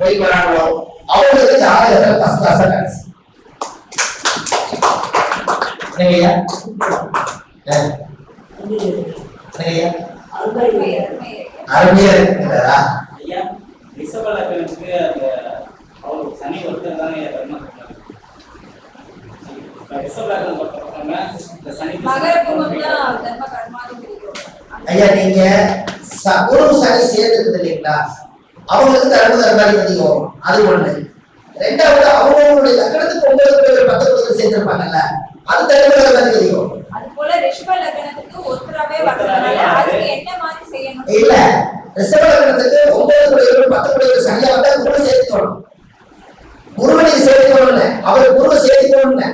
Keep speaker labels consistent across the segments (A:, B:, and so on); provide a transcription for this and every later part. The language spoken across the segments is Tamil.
A: போய் வராங்களோ அவங்களுக்கு ஜாதகத்தை ஃபர்ஸ்ட் கிளாஸ் கிடைச்சு என்னங்கய்யா அருமையா
B: ஐயா ரிஷப லக்னத்துக்கு அந்த சனி ஒருத்தர் தர்மம் ரிஷப லக்னம் இந்த சனி
A: ஐயா நீங்க ச- குரு சனி சேர்ந்துருக்குது இல்லைங்களா? அவங்களுக்கு தர்ம தர்மாதிபதி யோகம் அது ஒண்ணு. ரெண்டாவது அவங்களுடைய லக்கணத்துக்கு ஒன்பது பேர் பத்து பேர் சேர்ந்திருப்பாங்கல்ல அது தர்ம தர்மாதிபதி யோகம்
C: அது போல ரிஷப லக்னத்துக்கு ஒருத்தராவே வர்றதுனால அதுக்கு என்ன மாதிரி செய்யணும்?
A: இல்ல. ரிஷப லக்னத்துக்கு ஒன்பது குடைகள் பத்து குடைகள் சரியா வந்தா குருவை சேர்த்துக்கணும். குருவனை சேர்த்துக்கணும்னு. அவர் குருவை சேர்த்துக்கணும்னு.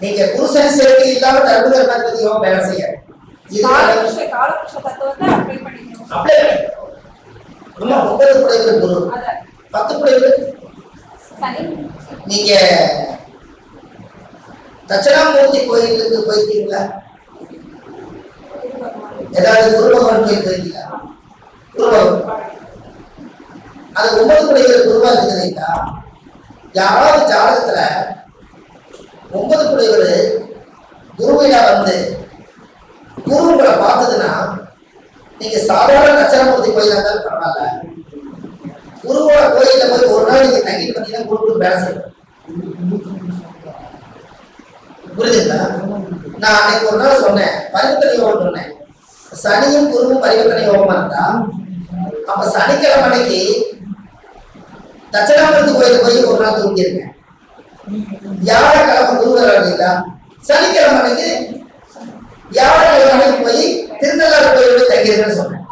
A: நீங்க குருசனி சேர்க்கை இல்லாம தர்ம தர்மாதிபதி யோகம் வேலை செய்ய
C: அப்ளை பண்ணிக்கணும்.
A: பண்ணி ஒன்பது குடைகள் குரு பத்து குடைகள்
C: சனி
A: நீங்க தட்சிணாமூர்த்தி கோயிலுக்கு போயிருக்கீங்களா. ஏதாவது குரு பகவான் கோயில் போயிருக்கீங்களா? குரு பகவான் அது ஒன்பது குடைகள் குருவா இருக்குது இல்லைங்களா யாராவது ஜாதகத்துல ஒன்பது குடைகள் குருவிட வந்து குரு உங்களை பார்த்ததுன்னா நீங்க சாதாரண தட்சிணாமூர்த்தி கோயிலா இருந்தாலும் பரவாயில்ல. குருவோட கோயில போய் ஒரு நாள் நீங்க தங்கிட்டு பார்த்தீங்கன்னா குரு வேலை புரியுதுங்களா நான் அன்னைக்கு ஒரு நாள் சொன்னேன் பரிவர்த்தனை யோகம் சொன்னேன். சனியும் குருவும் பரிவர்த்தனை யோகமா இருந்தா? அப்ப சனிக்கிழமை அன்னைக்கு தட்சிணாமூர்த்தி கோயிலுக்கு போய் ஒரு நாள் தூங்கியிருக்கேன். வியாழக்கிழமை குரு வர இல்லைங்களா சனிக்கிழமை அன்னைக்கு வியாழக்கிழமை அன்னைக்கு போய் திருநள்ளாறு கோயில் போய் தங்கியிருக்கேன்னு சொன்னேன்.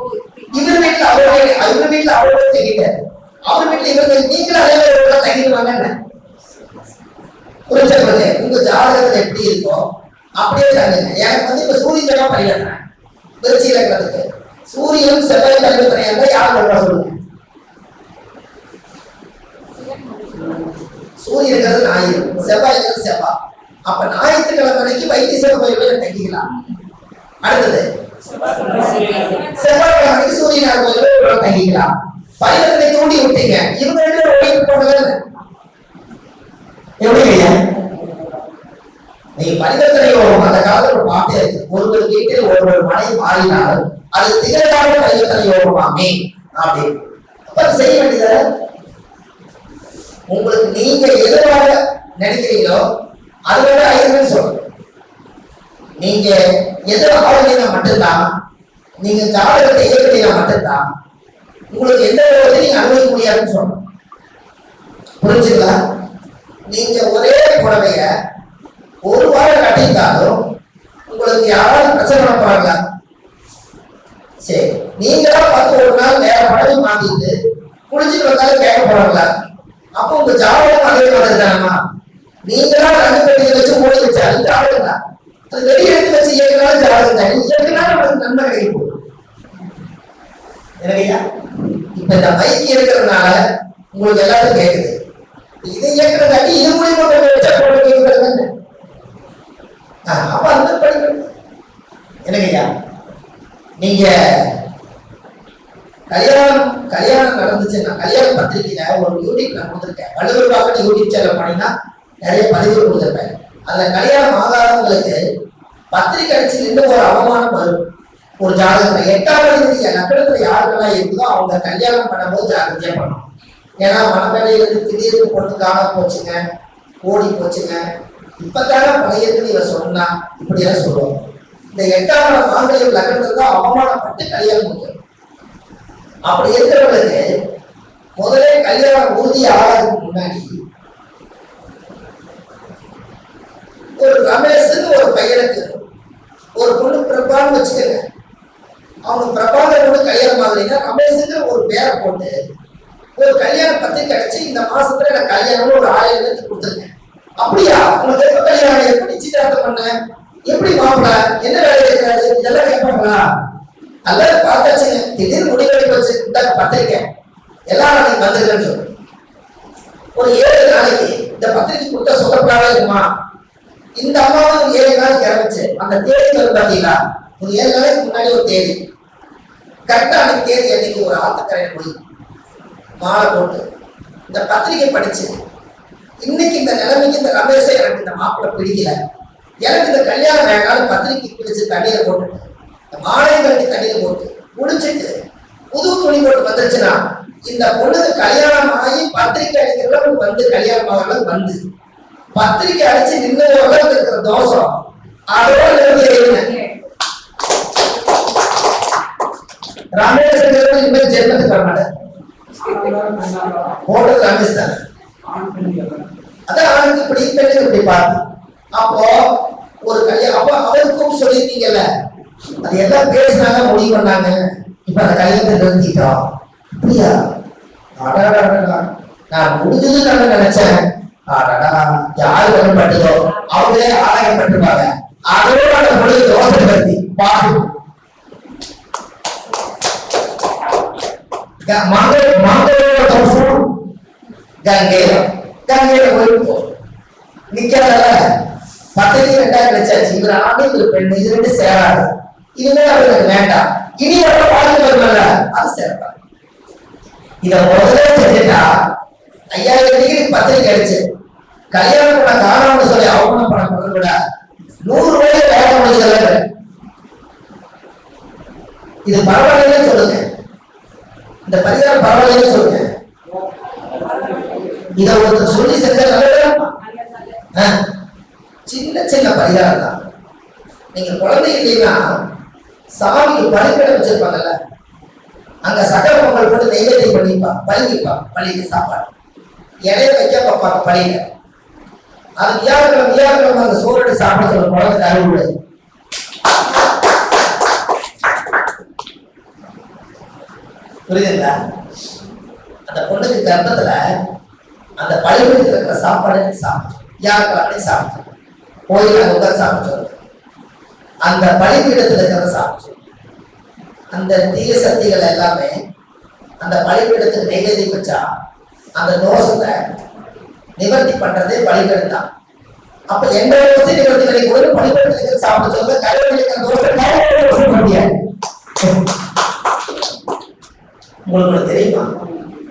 A: இவர் வீட்டுல அவரோட இவர் வீட்டுல அவரோட தங்கிட்டாரு. அவர் வீட்டுல இவர் நீங்களும் அதே மாதிரி வாங்கன்னு புரிஞ்சவங்க உங்க ஜாதகத்துல எப்படி இருக்கோ அப்படியே தங்குங்க. எனக்கு வந்து இப்ப சூரியன் ஜெகம் பரிவர்த்தனை விருச்சி இலக்கணத்துக்கு. சூரியன் செவ்வாய் பரிவர்த்தனை இருந்தா யார் வருவா சொல்லுங்க?
C: சிவன் முடிவு.
A: சூரியன் இருக்கிறது ஞாயிறு. செவ்வாய் இருக்கிறது செவ்வாய் அப்ப ஞாயிற்றுக்கிழமை அன்னைக்கு வைத்தீஸ்வர கோயில் போய் தங்கிக்கலாம். அடுத்தது செவ்வாய்க்கிழமை அன்னைக்கு சூரியனார் கோயில் தங்கிக்கலாம் பரிவர்த்தனை தூண்டி விட்டீங்க இவங்க ரெண்டு பேரும் போனவர் எப்படி ஐயா நீங்க பரிவர்த்தனை யோகம் அந்த காலத்துல ஒரு பாட்டே இருக்கு ஒருவர் வீட்டில் ஒருவர் மனை மாறினாலும் அது திகழாத பரிவர்த்தனை யோகமாமே அப்படி அப்ப செய்ய வேண்டியது உங்களுக்கு நீங்க எதுவாக நினைக்கிறீங்களோ அதை விட ஐயர்னு சொல்லணும் நீங்க எது ஆளுநா மட்டும்தான் நீங்க ஜாதகத்தை இயக்கினா மட்டும்தான் உங்களுக்கு எந்த விதத்தை நீங்க அனுபவிக்க முடியாதுன்னு சொல்லணும் புரிஞ்சுங்களா? நீங்க ஒரே புடவைய ஒரு வாரம் கட்டியிருந்தாலும் உங்களுக்கு யாராவது பிரச்சனை பண்ண போறாங்களா சரி நீங்களா பார்த்து ஒரு நாள் வேற படவை மாத்திட்டு குளிச்சுட்டு வந்தாலும் கேட்க போறாங்களா? அப்போ உங்க ஜாதகம் அதே மாதிரி தானா நீங்களா ரெண்டு பெட்டியை வச்சு மூடி அது ஜாதகம் தான் அது வெளியே எடுத்து வச்சு இயக்கினாலும் ஜாதகம் தான் இயக்கினாலும் உங்களுக்கு நன்மை கிடைக்க போகுது இப்ப இந்த மைக் இருக்கிறதுனால உங்களுக்கு எல்லாரும் கேக்குது இதை இயக்குறதாட்டி இது மூலியமா கொஞ்சம் வச்சா போட கேட்கறது அப்ப அந்த படிக்கணும் என்னங்கய்யா நீங்க கல்யாணம் கல்யாணம் நடந்துச்சுன்னா கல்யாண பத்திரிக்கையில ஒரு யூடியூப் நான் கொடுத்துருக்கேன். வள்ளுவர் பாக்கெட் யூடியூப் சேனல் பண்ணினா நிறைய பதிவு கொடுத்துருப்பேன். அந்த கல்யாணம் ஆகாதவங்களுக்கு பத்திரிக்கை அடிச்சு ஒரு அவமானம் வரும். ஒரு ஜாதகத்துல எட்டாம் அதிபதி யாருக்கெல்லாம் இருக்குதோ அவங்க கல்யாணம் பண்ணும்போது ஜாகிரதையா பண்ணணும். ஏன்னா மனநிலையிலிருந்து திடீர்னு பொண்ணு காண போச்சுங்க ஓடி போச்சுங்க. இப்பதானே பழையதுன்னு இவ சொன்னா இப்படி எல்லாம் சொல்லுவோம் இந்த எட்டாம் இடம் மாங்கல்யம் தான் அவமானப்பட்டு கல்யாணம் முடியும். அப்படி இருக்கிறவங்களுக்கு முதலே கல்யாணம் உறுதி ஆகிறதுக்கு முன்னாடி ஒரு ரமேஷ்னு ஒரு பையனுக்கு ஒரு பொண்ணு பிரபான்னு வச்சுக்கோங்க. அவங்க பிரபான பொண்ணு கல்யாணம் ஆகுறீங்க ரமேஷுங்கிற ஒரு பேரை போட்டு ஒரு கல்யாண பத்திரிக்கை அடிச்சு இந்த மாசத்துல எனக்கு கல்யாணம்னு ஒரு ஆயிரம் பேருக்கு கொடுத்துருங்க. அப்படியா? உனக்கு எப்ப கல்யாணம்? எப்படி சீக்கிரத்தை பண்ண? எப்படி மாப்பிள என்ன வேலை இருக்கிறாரு இதெல்லாம் கேட்பாங்களா அல்ல பார்த்தாச்சுங்க திடீர் முடிவெடுக்க வச்சு இந்த பத்திரிக்கை. எல்லாம் நாளைக்கு வந்துருக்கேன்னு சொல்லு. ஒரு ஏழு நாளைக்கு இந்த பத்திரிக்கை கொடுத்தா சொல்லப்படாதா இருக்குமா? இந்த அம்மா ஒரு ஏழு நாளைக்கு இறந்துச்சு. அந்த தேதி வரும் பாத்தீங்களா ஒரு ஏழு நாளைக்கு முன்னாடி ஒரு தேதி. கரெக்டாக அந்த தேதி அன்னைக்கு ஒரு ஆத்துக்கரையில போய் மாலை போட்டு இந்த பத்திரிகை படிச்சு இன்னைக்கு இந்த நிலைமைக்கு இந்த ரமேஷை எனக்கு இந்த மாப்பிள்ளை பிடிக்கல. எனக்கு இந்த கல்யாணம் வேண்டாம் பத்திரிக்கை பிடிச்சு தண்ணியில போட்டு இந்த மாலை கட்டி தண்ணியில போட்டு முடிச்சுட்டு புது துணி போட்டு வந்துருச்சுன்னா இந்த பொண்ணுக்கு கல்யாணம் ஆகி பத்திரிக்கை அடிக்கிறவங்க வந்து கல்யாணம் ஆகிற வந்து. பத்திரிக்கை அடிச்சு நின்று அளவுக்கு இருக்கிற தோஷம் அதோட நிறுத்தி எறியுங்க. ரமேஷ் இனிமேல் ஜென்மத்துக்கு வர மாட்டேன் போட்டது ரமேஷ் தானே அதான் அவனுக்கு இப்படி பெண்ணுக்கு இப்படி பார்த்து அப்போ ஒரு கல்யாணம் அப்போ அவருக்கும் சொல்லியிருக்கீங்கல்ல அது எல்லாம் பேசினாங்க முடிவு பண்ணாங்க இப்ப அந்த கல்யாணத்தை நிறுத்திட்டோம் அப்படியா நான் முடிஞ்சது நான் நினைச்சேன் யாரு வரப்பட்டதோ அவங்களே ஆதாயப்பட்டிருப்பாங்க அதோட அந்த பொழுது தோசை பத்தி பாட்டு மங்கள் மங்களோட தோசம் கங்கையில கங்கையில போயிட்டு நிக்காதல பத்தடி ரெண்டாயிரம் கிடைச்சாச்சு. இவர் இவர் பெண் இது ரெண்டு சேராது. இனிமே அவருக்கு வேண்டாம். இனி வர வாழ்க்கை வருமல்ல அது சேரலாம் இத முதல்ல செஞ்சுட்டா ஐயாயிரம் டிகிரி பத்திரிக்கை அடிச்சு. கல்யாணம் பண்ண காரணம்னு சொல்லி அவமானம் பண்ண பண்ண விட நூறு ரூபாய் வேலை முடிஞ்சதில்ல இது பரவாயில்லைன்னு சொல்லுங்க. இந்த பரிகாரம் பரவாயில்லைன்னு சொல்லுங்க. இத ஒருத்தர் சொல்லி செஞ்சா ஆ, சின்ன சின்ன பரிகாரம் தான். நீங்க குழந்தை இல்லைன்னா சாமிக்கு பழிக்கடை வச்சிருப்பாங்கல்ல. அங்க சக்கர பொங்கல் போட்டு நெய்வேத்தியம் பண்ணிப்பா பழகிப்பா பள்ளிக்கு சாப்பாடு. இலைய வைக்க பார்ப்பாங்க பள்ளியில அது வியாழக்கிழமை வியாழக்கிழமை அந்த சோறு சாப்பிட சொல்ல குழந்தை அறிவுள்ளது புரியுதுங்களா? அந்த பொண்ணுக்கு கர்ப்பத்துல அந்த பள்ளிக்கூடத்தில் இருக்கிற சாப்பாடு சாப்பிட்டோம் வியாழக்கிழமை சாப்பிட்டோம் கோயில் அங்க உட்காந்து சாப்பிட்டோம் அந்த பலிபீடத்தில் இருக்கிறத சாப்பிட்டோம் அந்த தீய சக்திகள் எல்லாமே அந்த பழிப்பீடத்துக்கு நெய்வேதி வச்சா அந்த தோஷத்தை நிவர்த்தி பண்றதே பலிபீடம் தான் அப்ப எந்த தோசை நிவர்த்தி பண்ணி கூட பலிபீடத்துக்கு சாப்பிட சொல்லுங்க? கல்யாணம் தோசை முடியாது. உங்களுக்கு தெரியுமா?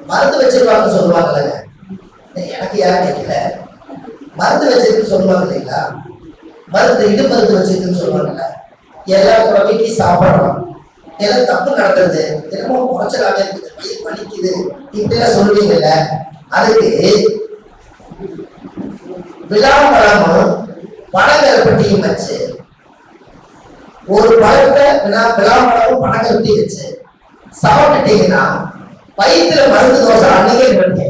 A: மருந்து வச்சிருப்பாங்கன்னு சொல்லுவாங்கல்லங்க. எனக்கு யாரும் கேட்கல. மருந்து வச்சிருக்குன்னு சொல்லுவாங்க இல்லைங்களா? மருந்து இடு மருந்து வச்சிருக்குன்னு சொல்லுவாங்கல்ல. எல்லா வீட்டையும் சாப்பிட்றோம் எல்லாம் தப்பு நடக்கிறது. தினமும் குறைச்சலாவே இருக்குது. வலிக்குது இப்ப சொல்றீங்கல்ல அதுக்கு விழாப்பழமும் பனங்கருப்பட்டியும் வச்சு ஒரு பழத்தை விழா பனங்கருப்பட்டி வச்சு சாப்பிட்டுட்டீங்கன்னா வயிற்றுல மருந்து தோசை அன்னைக்கே நிறுத்தி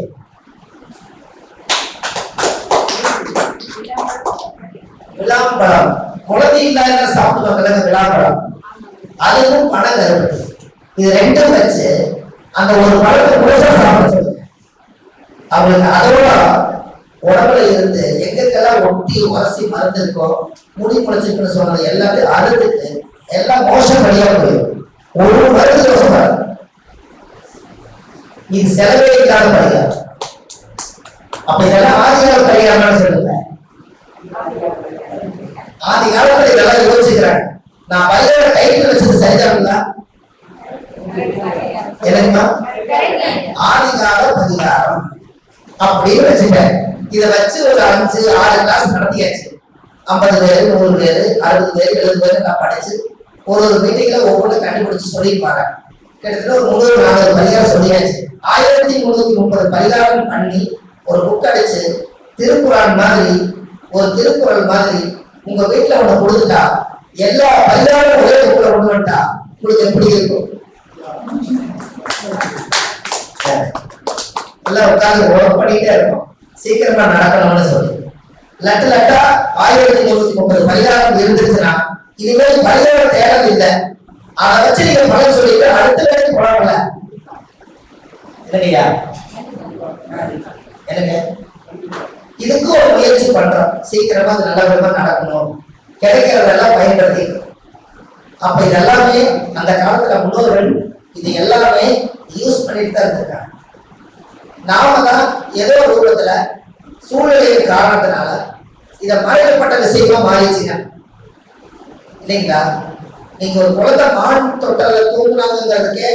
A: விழாம்பழம் குழந்தை இல்லாத சாப்பிடுவாங்கல்ல விழாம்பழம் அதுவும் பனங்கருப்பட்டி இது ரெண்டும் வச்சு அந்த ஒரு பழத்தை முழுசா சாப்பிட சொல்லுங்க அவங்களுக்கு அதோட உடம்புல இருந்து எங்கெங்கெல்லாம் ஒட்டி உரசி மருந்து இருக்கோ முடி முளைச்சிருக்குன்னு சொன்னது எல்லாத்தையும் அறுத்துட்டு எல்லாம் மோசம் வழியா போயிடும். ஒரு மருந்து தோசை இது செலவே இல்லாத பரிகாரம் அப்ப இதெல்லாம் ஆதிகால பரிகாரம் சொல்லுங்க. ஆதி காலத்துல இதெல்லாம் யோசிக்கிறேன் நான் பரிகார டைட்டில் வச்சது எனக்குமா ஆதிகால பரிகாரம் அப்படின்னு வச்சுட்டேன். இதை வச்சு ஒரு அஞ்சு ஆறு கிளாஸ் நடத்தியாச்சு. ஐம்பது பேர் நூறு பேர் அறுபது பேர் எழுபது பேர் நான் படிச்சு ஒரு ஒரு மீட்டிங்ல ஒவ்வொன்றும் கண்டுபிடிச்சு சொல்லியிருப்பாங்க. கிட்டத்தட்ட ஒரு முந்நூறு நானூறு பரிகாரம் சொல்லியாச்சு. ஆயிரத்தி முந்நூத்தி முப்பது பரிகாரம் பண்ணி ஒரு புக் அடிச்சு திருக்குறான் மாதிரி ஒரு திருக்குறள் மாதிரி உங்க வீட்டுல ஒண்ணு கொடுத்துட்டா எல்லா பரிகாரம் ஒரே புக்கில் கொண்டு வந்துட்டா உங்களுக்கு எப்படி இருக்கும்? எல்லாம் உட்கார்ந்து ஒர்க் பண்ணிட்டே இருக்கும். சீக்கிரமா நடக்கணும்னு சொல்லி லட்டு லட்டா ஆயிரத்தி முன்னூத்தி முப்பது பரிகாரம் இருந்துச்சுன்னா இனிமேல் பரிகாரம் தேவை இல்லை அதை வச்சு நீங்க பலன் சொல்லிட்டு அடுத்த வேலைக்கு போகல இல்லையா எனக்கு இதுக்கும் ஒரு முயற்சி பண்றோம். சீக்கிரமா அது நல்ல விதமா நடக்கணும். கிடைக்கிறதெல்லாம் பயன்படுத்திக்கணும். அப்ப இதெல்லாமே அந்த காலத்துல முன்னோர்கள் இது எல்லாமே யூஸ் பண்ணிட்டு தான் இருந்திருக்காங்க நாம தான் ஏதோ ஒரு ரூபத்துல சூழ்நிலையின் காரணத்தினால இத மறைக்கப்பட்ட விஷயமா மாறிச்சுங்க இல்லைங்களா? நீங்க ஒரு குழந்தை மான் தொட்டல தூங்குனாங்கிறதுக்கே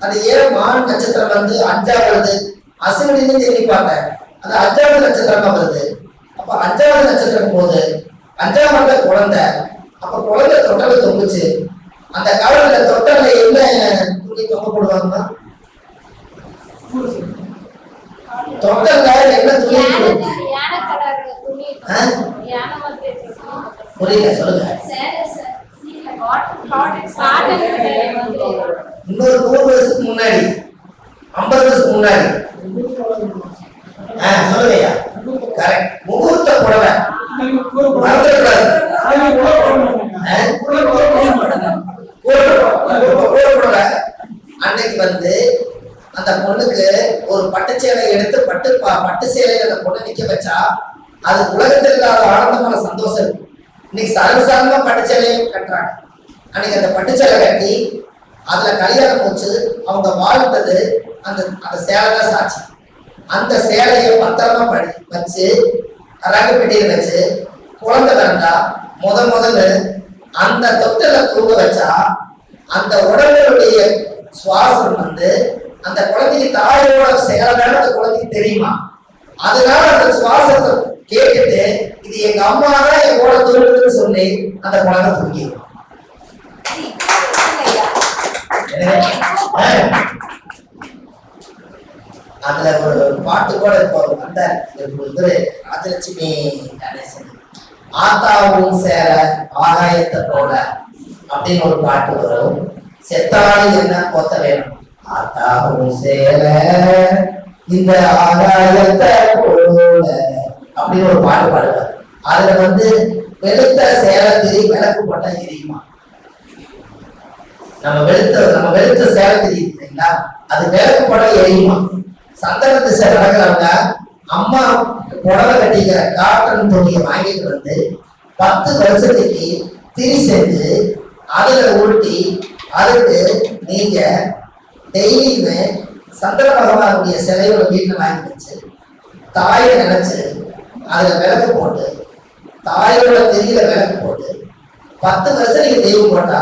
A: அது ஏன் மான் நட்சத்திரம் வந்து அஞ்சாவது அசுவினின்னு எண்ணி பார்த்தேன் அது அஞ்சாவது நட்சத்திரமா வருது. அப்ப அஞ்சாவது நட்சத்திரம் போது அஞ்சாவது குழந்தை அப்ப குழந்தை தொட்டலை தொங்குச்சு. அந்த காலத்துல தொட்டல என்ன துணி தொங்க போடுவாங்கன்னா தொட்டல்ல என்ன துணி. புரியல சொல்லுங்க
D: சேலை சார்
C: காட்டன்
D: காட்டன் சேலை மாதிரி
A: இன்னொரு நூறு வருஷத்துக்கு முன்னாடி ஐம்பது வருஷத்துக்கு முன்னாடி ஆ சொல்லுங்கய்யா கரெக்ட் முகூர்த்த புடவை மறந்துடக்கூடாது ஆ? கூறப்படல அன்னைக்கு வந்து அந்த பொண்ணுக்கு ஒரு பட்டு சேலை எடுத்து பட்டு பட்டு சேலையில அந்த பொண்ணு நிக்க வச்சா அது உலகத்தில் இல்லாத ஆனந்தமான சந்தோஷம். இருக்கும் இன்னைக்கு சர்வசாரமா பட்டு சேலையை கட்டுறாங்க. அன்னைக்கு அந்த பட்டு சேலை கட்டி அதுல கல்யாணம் வச்சு அவங்க வாழ்ந்தது அந்த அந்த சேலை தான் சாட்சி. அந்த சேலையை பத்திரமா படி வச்சு ரகு பெட்டியில் வச்சு குழந்தை பிறந்தா முத முதல்ல அந்த தொட்டில தூங்க வச்சா அந்த உடலுடைய சுவாசம் வந்து அந்த குழந்தைக்கு தாயோட செயலான அந்த குழந்தைக்கு தெரியுமா? அதனால அந்த சுவாசத்தை கேட்டுட்டு இது எங்க அம்மா தான் என் கூட தூங்குதுன்னு சொல்லி அந்த குழந்தை தூங்கிடும் அதுல ஒரு பாட்டு கூட இப்போ வந்தார். இவரு ராஜலட்சுமி கணேசன். ஆத்தாவும் சேர ஆகாயத்தை போல அப்படின்னு ஒரு பாட்டு வரும். செத்தாலும் என்ன போத்த வேணும். ஆத்தாவும் சேர இந்த ஆகாயத்தை போல அப்படின்னு ஒரு பாட்டு பாடுவார். அதுல வந்து வெளுத்த சேலத்திரி விளக்கு போட்டா எரியுமா? நம்ம வெளுத்த நம்ம வெளுத்த சேலை இல்லைங்களா? அது விளக்கு படம் எரியுமா? சந்தனத்து திசை நடக்கிறவங்க அம்மா புடவை கட்டிக்கிற காட்டன் துணியை வாங்கிட்டு வந்து பத்து வருஷத்துக்கு திரி செஞ்சு அதுல உருட்டி அதுக்கு நீங்க டெய்லியுமே சந்திர பகவானுடைய சிலையோட வீட்டில் வாங்கி வச்சு தாயை நினைச்சு அதில் விளக்கு போட்டு தாயோட தெரியல விளக்கு போட்டு பத்து வருஷம் நீங்க தெய்வம் போட்டா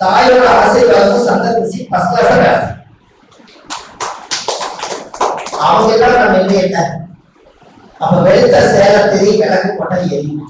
A: தாயோட ஆசீர்வாதமும் சந்தர்ப்பிச்சு ஃபர்ஸ்ட் கிளாஸ் வேலை அவங்க எல்லாம் நம்ம இல்லை. அப்ப வெளுத்த சேலத்திரி விளக்கு போட்டா எரியும்.